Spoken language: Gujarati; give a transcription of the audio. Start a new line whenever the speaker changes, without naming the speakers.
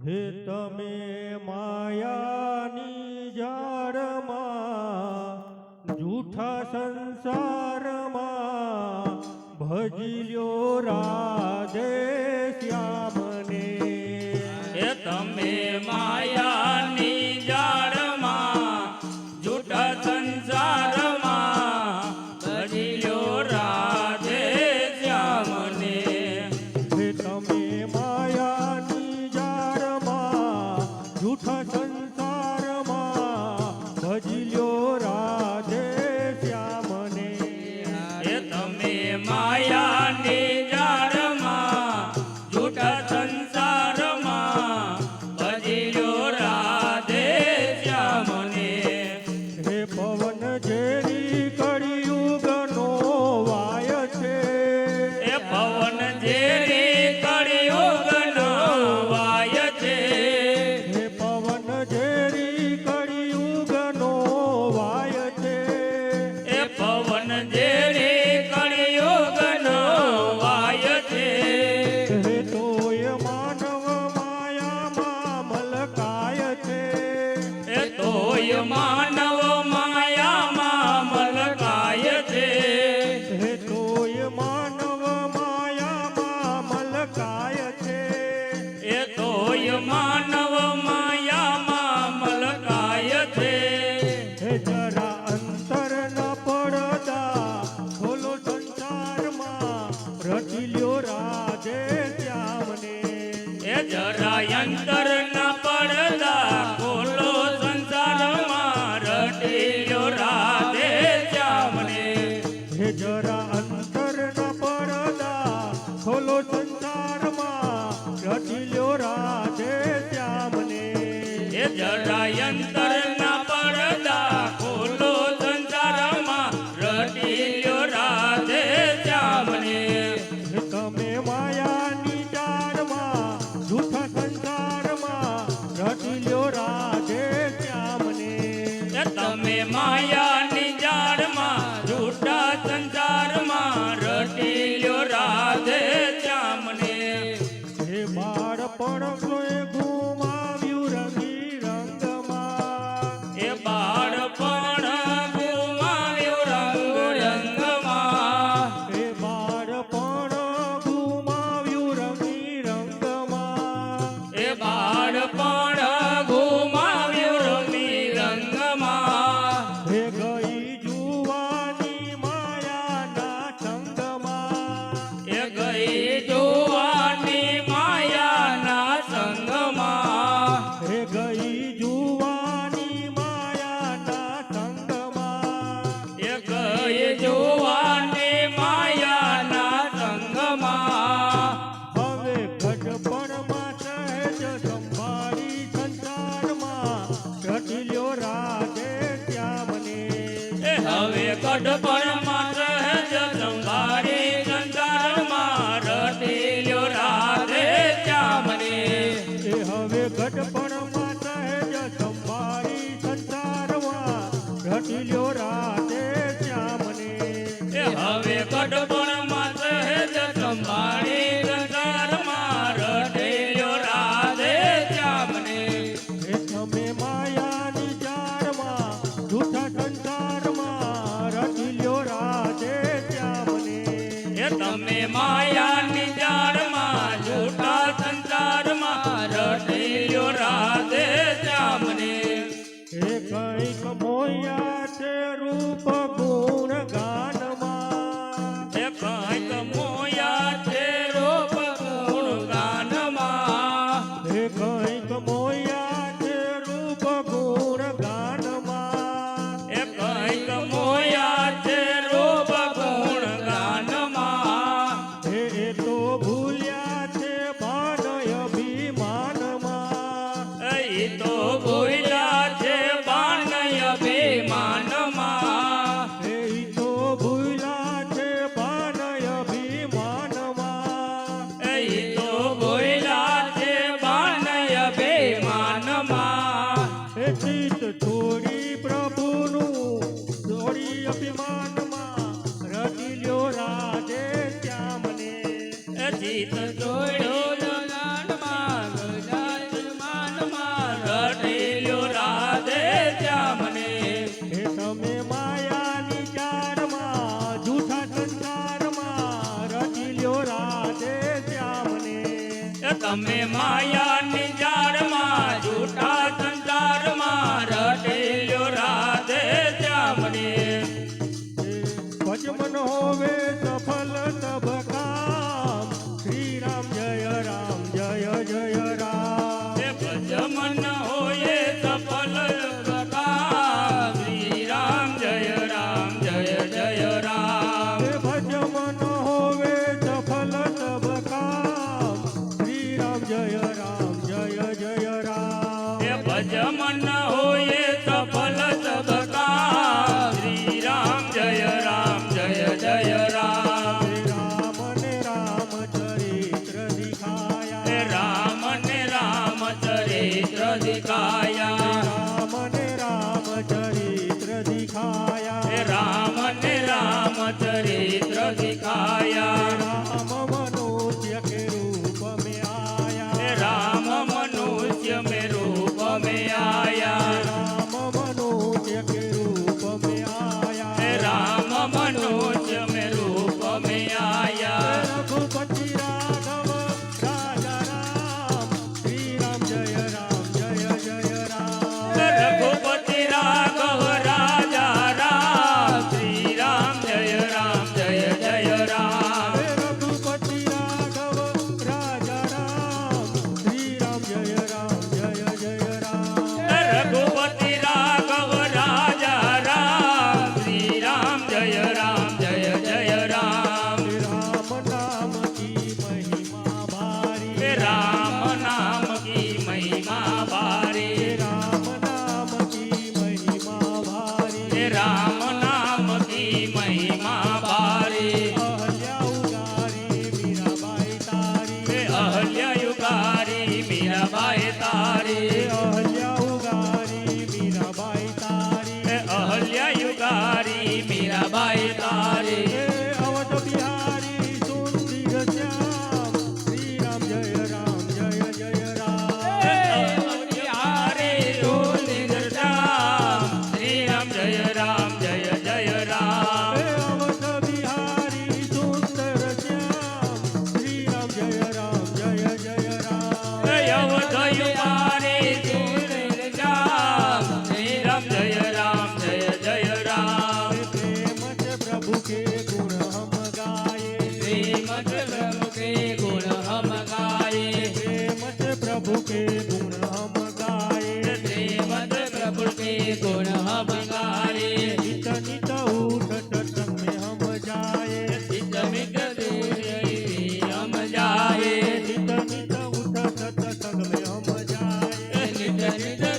હે તમે માયાની જાળમાં જૂઠા સંસારમાં ભજી લ્યો રાધે
શ્યામ જરાય અંતર ના પડતા ખોલો સંસારમાં રટેલો રાધે શ્યામને.
હે જરા અંતર ના પડતા ખોલો સંસારમાં રટેલો રાધે શ્યામને. মায়া পরম મોયા છે
તમે
માયા ಕಾಯ
Hare